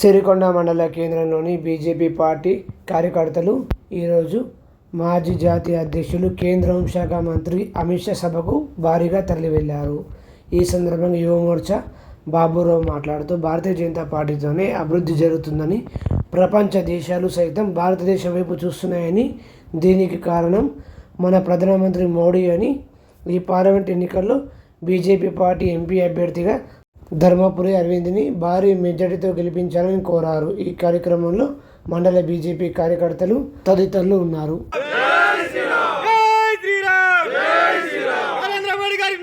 సిరికొండ మండల కేంద్రంలోని BJP party కార్యకర్తలు ఈరోజు మాజీ జాతీయ అధ్యక్షులు కేంద్ర హోంశాఖ మంత్రి అమిత్ షా సభకు భారీగా తరలివెళ్ళారు. ఈ సందర్భంగా యువమోర్చా బాబురావు మాట్లాడుతూ భారతీయ జనతా పార్టీతోనే అభివృద్ధి జరుగుతుందని ప్రపంచ దేశాలు సైతం భారతదేశం వైపు చూస్తున్నాయని దీనికి కారణం మన ప్రధానమంత్రి మోడీ అని ఈ పార్లమెంట్ ఎన్నికల్లో బీజేపీ పార్టీ ఎంపీ అభ్యర్థిగా ధర్మపురి అరవింద్ని భారీ మెజార్టీతో గెలిపించాలని కోరారు. ఈ కార్యక్రమంలో మండల బీజేపీ కార్యకర్తలు తదితరులు ఉన్నారు. నరేంద్ర మోడీ గారి